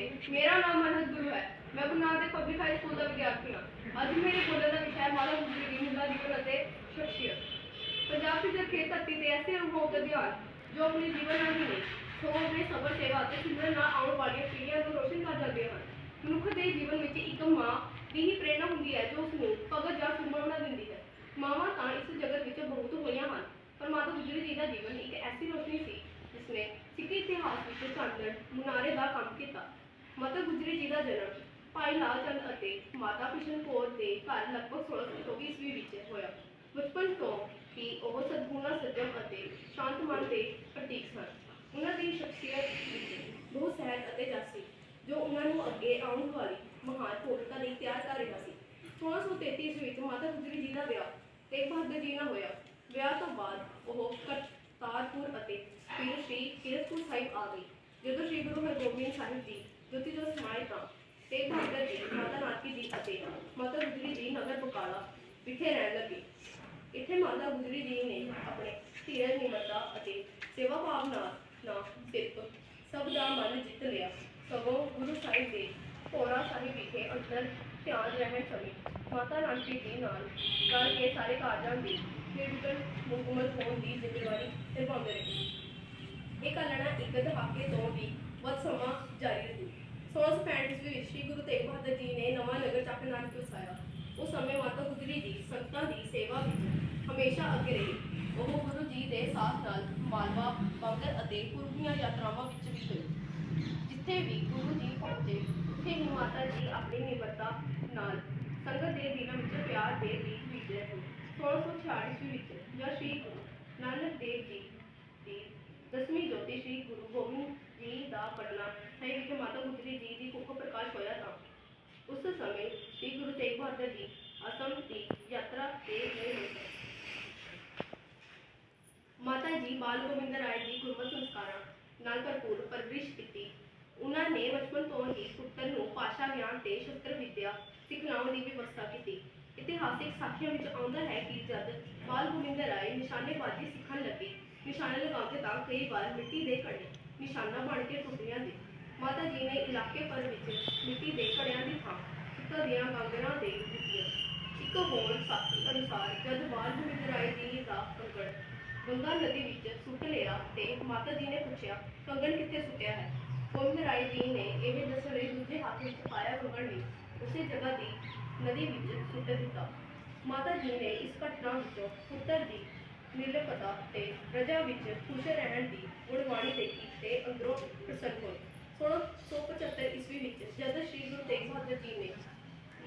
ਨਮਸਤੇ ਮੇਰਾ ਨਾਮ ਮਨਹਤ ਗੁਰੂ ਹੈ। ਮੈਂ Guru Nanak public high school ਦਾ ਵਿਦਿਆਰਥੀ ਹਾਂ। ਅੱਜ ਮੇਰੇ ਬੋਲਣ ਦਾ ਵਿਸ਼ਾ ਹੈ ਮਾਤਾ ਗੁਜਰੀ ਮੁੱਲਾ ਜੀਵਨ ਅਤੇ ਸ਼ਖਸੀਅਤ। ਪੰਜਾਬ ਦੀ ਜਰਖੇਤ ਧਰਤੀ ਤੇ ਐਸੇ ਅਨੁਭਵ ਦੇ ਦਿਹਾੜ ਜੋ ਆਪਣੇ ਜੀਵਨ ਨਾਲ ਹੀ ਨਹੀਂ, ਸਗੋਂ ਆਪਣੇ ਸਬਰ, ਸੇਵਾ ਅਤੇ ਸਿਮਰਨ ਨਾਲ ਆਉਣ ਵਾਲੀਆਂ ਪੀੜ੍ਹੀਆਂ ਨੂੰ ਰੋਸ਼ਨ ਕਰ ਜਾਂਦੇ ਹਨ। ਮਨੁੱਖ ਦੇ ਜੀਵਨ ਵਿੱਚ ਇੱਕ ਮਾਂ ਦੀ ਹੀ ਪ੍ਰੇਰਣਾ ਹੁੰਦੀ ਹੈ, ਜੋ ਉਸ ਨੂੰ ਭਗਤ ਜਾਂ ਸੁਰਮਾ ਬਣਾ ਦਿੰਦੀ ਹੈ। ਮਾਵਾਂ ਤਾਂ ਇਸ ਜਗਤ ਵਿੱਚ ਬਹੁਤ ਹੋਈਆਂ ਹਨ, ਪਰ ਮਾਤਾ ਗੁਜਰੀ ਜੀ ਦਾ ਜੀਵਨ ਇੱਕ ਐਸੀ ਰੋਸ਼ਨੀ ਸੀ, ਜਿਸਨੇ ਸਿੱਖ ਇਤਿਹਾਸ ਵਿੱਚ ਚਾਨਣ ਮੁਨਾਰੇ ਦਾ ਕੰਮ ਕੀਤਾ। ਮਾਤਾ ਗੁਜਰੀ ਜੀ ਦਾ ਜਨਮ ਭਾਈ ਲਾਲ ਚੰਦ ਅਤੇ ਮਾਤਾ ਕਿਸ਼ਨ ਕੌਰ ਦੇ ਘਰ ਲਗਭਗ 1624 ਈਸਵੀ ਵਿੱਚ ਹੋਇਆ। ਬਚਪਨ ਤੋਂ ਹੀ ਉਹ ਸਦਗੁਣਾ ਸੱਜਣ ਅਤੇ ਸ਼ਾਂਤ ਮਨ ਦੇ ਪ੍ਰਤੀਕ ਸਨ। ਉਹਨਾਂ ਦੀ ਸ਼ਖਸੀਅਤ ਵਿੱਚ ਬਹੁਤ ਸਹਿਜ ਅਤੇ ਜਸ, ਜੋ ਉਹਨਾਂ ਨੂੰ ਅੱਗੇ ਆਉਣ ਵਾਲੀ ਮਹਾਨ ਭੂਮਿਕਾ ਲਈ ਤਿਆਰ ਕਰ ਰਿਹਾ ਸੀ। 1633 ਈਸਵੀ ਵਿੱਚ ਮਾਤਾ ਗੁਜਰੀ ਜੀ ਦਾ ਵਿਆਹ ਤੇਗ ਬਹਾਦਰ ਜੀ ਨਾਲ ਹੋਇਆ। ਵਿਆਹ ਤੋਂ ਬਾਅਦ ਉਹ ਕਰਤਾਰਪੁਰ ਅਤੇ ਫਿਰ ਸ਼੍ਰੀ ਕੀਰਤਪੁਰ ਸਾਹਿਬ ਆ ਗਈ, ਜਦੋਂ ਸ਼੍ਰੀ ਗੁਰੂ ਹਰਗੋਬਿੰਦ ਸਾਹਿਬ ਜੀ ਜੋਤੀ ਜੋਤ ਸਮਾਏ ਤਾਂ। ਤੇਗ ਬਹਾਦਰ ਜੀ, ਮਾਤਾ ਨਾਨਕੀ ਜੀ ਅਤੇ ਮਾਤਾ ਗੁਜਰੀ ਜੀ ਨਗਰ ਬਕਾਲਾ ਵਿਖੇ ਰਹਿਣ ਲੱਗੇ। ਇੱਥੇ ਮਾਤਾ ਗੁਜਰੀ ਜੀ ਨੇ ਆਪਣੇ ਧੀਰਜ ਨਿਮਰਤਾ ਅਤੇ ਸੇਵਾ ਭਾਵ ਨਾਲ ਨਾ ਸਿਰਫ ਸਭ ਦਾ ਮਨ ਜਿੱਤ ਲਿਆ। ਸਗੋਂ ਗੁਰੂ ਸਾਹਿਬ ਦੇ ਪੋਰਾ ਸਾਹਿਬ ਵਿਖੇ ਅੰਦਰ ਧਿਆਨ ਰਹਿਣ ਸਮੇਂ ਮਾਤਾ ਨਾਨਕੀ ਜੀ ਨਾਲ ਰਲ ਕੇ ਸਾਰੇ ਕਾਰਜਾਂ ਦੀ ਨਿਰਵਿਘਨ ਮੁਕੰਮਲ ਹੋਣ ਦੀ ਜ਼ਿੰਮੇਵਾਰੀ ਨਿਭਾਉਂਦੇ ਰਹੇ। ਇਹ ਕਾਲਣਾ ਇੱਕ ਦਹਾਕੇ ਤੋਂ ਵੀ ਵੱਧ ਸਮਾਂ ਜਾਰੀ ਰਹੀ 1665 ਈਸਵੀ ਵਿੱਚ ਸ੍ਰੀ ਗੁਰੂ ਤੇਗ ਬਹਾਦਰ ਜੀ ਨੇ ਨਵਾਂ ਨਗਰ ਚੱਕ ਨਾਨਕ ਸਮੇਂ ਮਾਤਾ ਗੁਜਰੀ ਜੀ ਸੰਗਤਾਂ ਦੀ ਸੇਵਾ ਵਿੱਚ ਹਮੇਸ਼ਾ ਅੱਗੇ ਰਹੀ। ਉਹ ਗੁਰੂ ਜੀ ਦੇ ਸਾਥ ਨਾਲ ਮਾਲਵਾ ਬੰਗਰ ਅਤੇ ਪੂਰਬ ਯਾਤਰਾਵਾਂ ਵਿੱਚ ਵੀ ਗਏ ਜਿੱਥੇ ਵੀ ਗੁਰੂ ਜੀ ਪਹੁੰਚੇ, ਉੱਥੇ ਹੀ ਮਾਤਾ ਜੀ ਆਪਣੀ ਨਿਮਰਤਾ ਨਾਲ ਸੰਗਤ ਦੇ ਦਿਲਾਂ ਵਿੱਚ ਪਿਆਰ ਦੇ ਬੀਜ ਬੀਜਦੇ ਹਨ 1646 ਈਸਵੀ ਵਿੱਚ ਜਦ ਸ੍ਰੀ ਗੁਰੂ ਨਾਨਕ ਦੇਵ ਜੀ ਦੀ ਦਸਵੀਂ ਜੋਤੀ ਸ੍ਰੀ ਗੁਰੂ ਗੋਬਿੰਦ ਜੀ ਦਾ ਪੜਨਾ ਹੈ ਵਿਖੇ ਮਾਤਾ ਗੁਜਰੀ ਜੀ ਦੀ ਕੁੱਖ ਪ੍ਰਕਾਸ਼ ਹੋਇਆ ਤਾਂ ਉਸ ਸਮੇਂ ਸ੍ਰੀ ਗੁਰੂ ਤੇਗ ਬਹਾਦਰ ਜੀ ਅਸਮ ਦੀ ਯਾਤਰਾ ਤੇ ਗਏ ਹੋਏ। ਮਾਤਾ ਜੀ ਬਾਲ ਗੋਬਿੰਦ ਰਾਏ ਦੀ ਗੁਰਮਤਿ ਸੰਸਕਾਰਾਂ ਨਾਲ ਭਰਪੂਰ ਪਰਵਰਿਸ਼ ਕੀਤੀ। ਉਹਨਾਂ ਨੇ ਬਚਪਨ ਤੋਂ ਹੀ ਪੁੱਤਰ ਨੂੰ ਭਾਸ਼ਾ ਗਿਆਨ ਤੇ ਸ਼ਸਤਰ ਵਿੱਦਿਆ ਸਿਖਲਾਉਣ ਦੀ ਵਿਵਸਥਾ ਕੀਤੀ। ਇਤਿਹਾਸਿਕ ਸਾਖੀਆਂ ਵਿੱਚ ਆਉਂਦਾ ਹੈ ਕਿ ਜਦ ਬਾਲ ਗੋਬਿੰਦ ਰਾਏ ਨਿਸ਼ਾਨੇਬਾਜ਼ੀ ਸਿੱਖਣ ਲੱਗੇ, ਨਿਸ਼ਾਨੇ ਲਗਾਉਂਦੇ ਤਾਂ ਕਈ ਵਾਰ ਮਿੱਟੀ ਦੇ ਘੜੇ ਨਿਸ਼ਾਨਾ ਬਣ ਕੇ ਟੁੱਟੀਆਂ ਦੇ ਮਾਤਾ ਜੀ ਨੇ ਇਲਾਕੇ ਭਰ ਵਿੱਚ ਮਿੱਟੀ ਦੇ ਘੜਿਆਂ ਦੀ ਥਾਂ ਪਿੱਤਲ ਦੀਆਂ ਗਾਗਰਾਂ ਦੇ ਦਿੱਤੀਆਂ। ਇੱਕ ਹੋਰ ਸਾਖੀ ਅਨੁਸਾਰ ਜਦ ਬਾਲ ਰਾਏ ਜੀ ਦਾ ਕੰਗਣ, ਗੰਗਾ ਨਦੀ ਵਿੱਚ ਸੁੱਟ ਲਿਆ ਤੇ ਮਾਤਾ ਜੀ ਨੇ ਪੁੱਛਿਆ, ਕੰਗਣ ਕਿੱਥੇ ਸੁੱਟਿਆ ਹੈ? ਗੋਬਿੰਦ ਰਾਏ ਜੀ ਨੇ ਇਹ ਦੱਸਣ ਲਈ ਦੂਜੇ ਹੱਥ ਵਿੱਚ ਪਾਇਆ ਕੰਗਣ ਵੀ ਉਸੇ ਜਗ੍ਹਾ ਦੀ ਨਦੀ ਵਿੱਚ ਸੁੱਟ ਦਿੱਤਾ। ਮਾਤਾ ਜੀ ਨੇ ਇਸ ਘਟਨਾ ਵਿੱਚੋਂ ਪੁੱਤਰ ਦੀ ਨਿਰਲਪਤਾ ਤੇ ਪ੍ਰਜਾ ਵਿੱਚ ਖੁਸ਼ ਰਹਿਣ ਦੀ ਗੁਣਵਾਣੀ ਦੇਖੀ ਤੇ ਅੰਦਰੋਂ ਪ੍ਰਸੰਨ ਹੋਏ। 1675 ਈਸਵੀ ਵਿੱਚ ਜਦ ਸ੍ਰੀ ਗੁਰੂ ਤੇਗ ਬਹਾਦਰ ਜੀ ਨੇ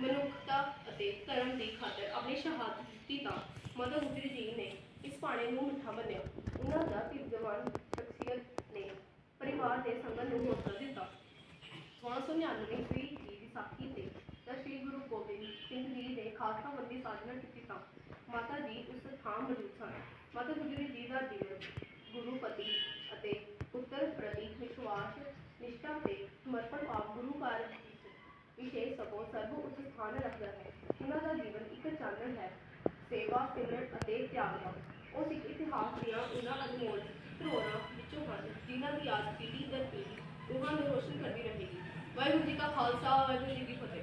ਮਨੁੱਖਤਾ ਅਤੇ ਧਰਮ ਦੀ ਖਾਤਰ ਆਪਣੀ ਸ਼ਹਾਦਤ ਦਿੱਤੀ ਤਾਂ ਮਾਤਾ ਗੁਜਰੀ ਜੀ ਨੇ ਇਸ ਪਾਣੇ ਨੂੰ ਮਿੱਠਾ ਬੰਨਿਆ ਉਹਨਾਂ ਦਾ ਧੀਰਜਵਾਨ ਸ਼ਖਸੀਅਤ ਨੇ ਪਰਿਵਾਰ ਦੇ ਸੰਗਤ ਨੂੰ ਹੌਸਲਾ ਦਿੱਤਾ। 1699 ਈਸਵੀ ਦੀ ਵਿਸਾਖੀ ਤੇ ਜਦ ਸ੍ਰੀ ਗੁਰੂ ਗੋਬਿੰਦ ਸਿੰਘ ਜੀ ਨੇ ਖਾਲਸਾ ਬੰਦੀ ਸਾਜਨਾ ਕੀਤੀ ਤਾਂ ਮਾਤਾ ਜੀ ਉਸ ਥਾਂ ਮੌਜੂਦ ਸਨ। ਮਾਤਾ ਗੁਜਰੀ ਜੀ ਦਾ ਜੀਵਨ ਗੁਰੂ ਪਤੀ ਅਤੇ ਪੁੱਤਰ ਪ੍ਰਤੀ ਵਿਸ਼ਵਾਸ ਨਿਸ਼ਠਾ ਤੇ ਸਮਰਪਣ ਭਾਵ ਗੁਰੂ ਘਰ ਵਿੱਚ ਸਗੋਂ ਸਰਬ ਸਥਾਨ ਰੱਖਦਾ ਹੈ। ਉਹਨਾਂ ਦਾ ਜੀਵਨ ਇੱਕ ਚਾਨਣ ਹੈ। ਸੇਵਾ, ਸਿਮਰਨ ਅਤੇ ਤਿਆਗ ਦਾ ਉਹ ਸਿੱਖ ਇਤਿਹਾਸ ਦੀਆਂ ਉਹਨਾਂ ਅਨਮੋਲ ਧਰੋਹਰਾਂ ਵਿੱਚੋਂ ਹਨ, ਜਿਨ੍ਹਾਂ ਦੀ ਯਾਦ ਪੀੜ੍ਹੀ ਦਰ ਪੀੜ੍ਹੀ ਉਹਨਾਂ ਨੂੰ ਰੋਸ਼ਨ ਕਰਦੀ ਰਹੇਗੀ। ਵਾਹਿਗੁਰੂ ਜੀ ਕਾ ਖਾਲਸਾ, ਵਾਹਿਗੁਰੂ ਜੀ ਕੀ ਫਤਿਹ।